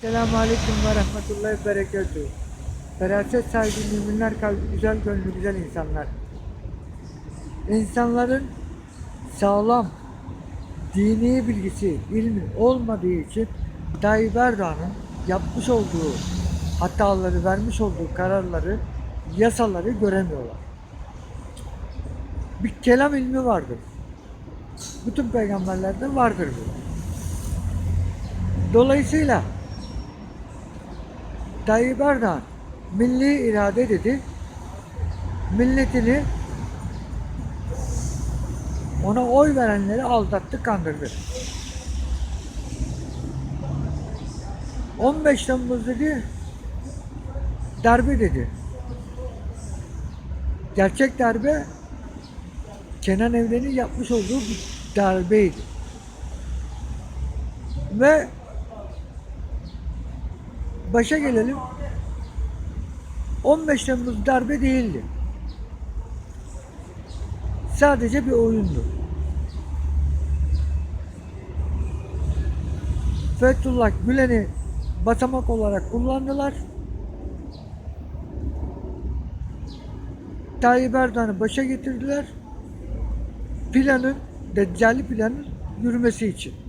Selamun Aleyküm ve Rahmetullahi ve Berekatuhu. Feraset sahibi müminler kalbi güzel gönlü güzel insanlar. İnsanların sağlam dini bilgisi, ilmi olmadığı için Tayyip Erdoğan'ın yapmış olduğu hataları, vermiş olduğu kararları, yasaları göremiyorlar. Bir kelam ilmi vardır. Bütün peygamberlerde vardır bu. Dolayısıyla Tayyip Erdoğan milli irade dedi. Milletini ona oy verenleri aldattı, kandırdı. 15 Temmuz dedi darbe dedi. Gerçek darbe Kenan Evren'in yapmış olduğu bir darbeydi. Ve başa gelelim. 15 Temmuz darbe değildi. Sadece bir oyundu. Fethullah Gülen'i basamak olarak kullandılar. Tayyip Erdoğan'ı başa getirdiler. Planın, Deccali planın yürümesi için.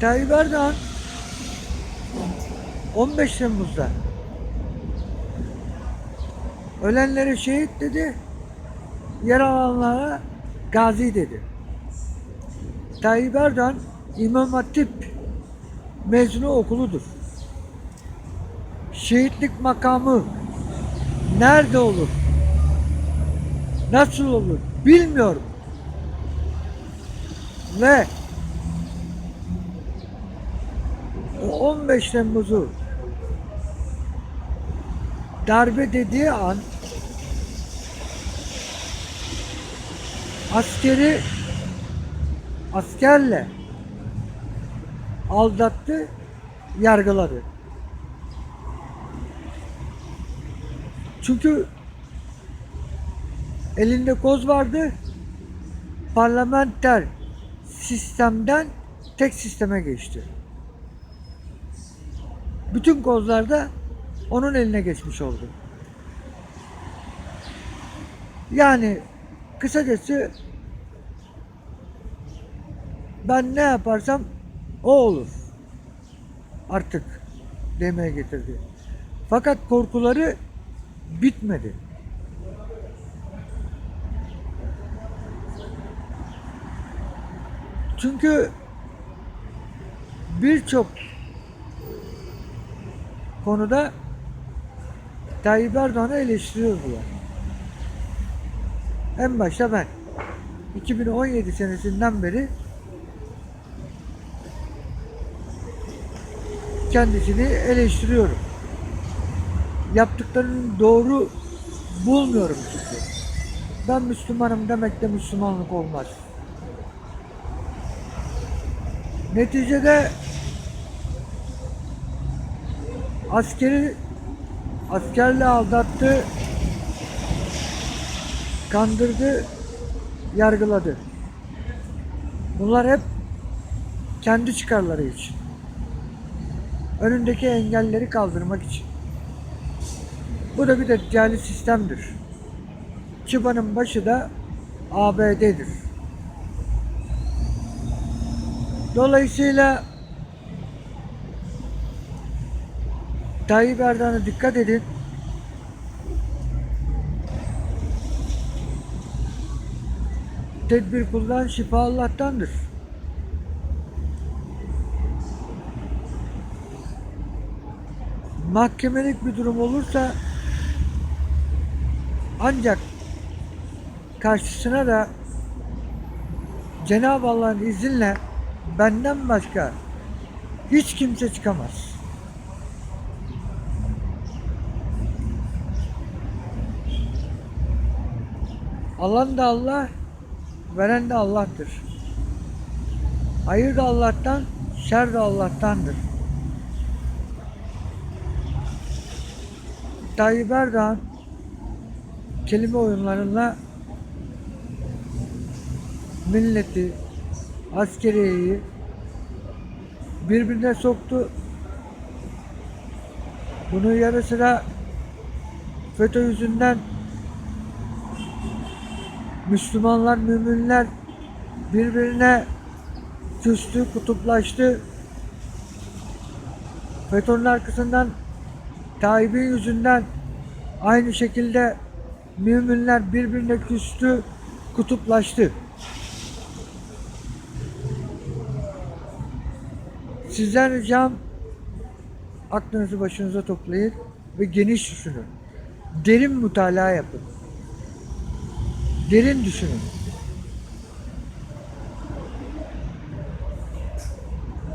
Tayyip Erdoğan 15 Temmuz'da ölenlere şehit dedi, yaralananlara gazi dedi. Tayyip Erdoğan İmam Hatip mezunu okuludur. Şehitlik makamı nerede olur? Nasıl olur? Bilmiyorum. Ve o 15 Temmuz'u darbe dediği an askeri askerle aldattı, yargıladı. Çünkü elinde koz vardı. Parlamenter sistemden tek sisteme geçti. Bütün kozlar da onun eline geçmiş oldu. Yani kısacası ben ne yaparsam o olur. Artık demeye getirdi. Fakat korkuları bitmedi. Çünkü birçok konuda Tayyip Erdoğan'ı eleştiriyordular. En başta ben. 2017 senesinden beri kendisini eleştiriyorum. Yaptıklarını doğru bulmuyorum çünkü. Ben Müslümanım demekle Müslümanlık olmaz. Neticede askeri askerle aldattı, kandırdı, yargıladı. Bunlar hep kendi çıkarları için. Önündeki engelleri kaldırmak için. Bu da bir deccali sistemdir. Çıbanın başı da ABD'dir. Dolayısıyla Tayyip Erdoğan'a dikkat edin. Tedbir kullan, şifa Allah'tandır. Mahkemelik bir durum olursa ancak karşısına da Cenab-ı Allah'ın izniyle benden başka hiç kimse çıkamaz. Alan da Allah, veren de Allah'tır. Hayır da Allah'tan, şer de Allah'tandır. Tayyip Erdoğan kelime oyunlarıyla milleti, askeriyeyi birbirine soktu. Bunun yanı sıra FETÖ yüzünden Müslümanlar, müminler birbirine küstü, kutuplaştı. FETÖ'nün arkasından Tayyip'in yüzünden aynı şekilde müminler birbirine küstü, kutuplaştı. Sizden ricam aklınızı başınıza toplayın ve geniş düşünün. Derin mütalaa yapın. Derin düşünün.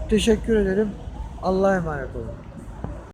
Teşekkür ederim. Allah'a emanet olun.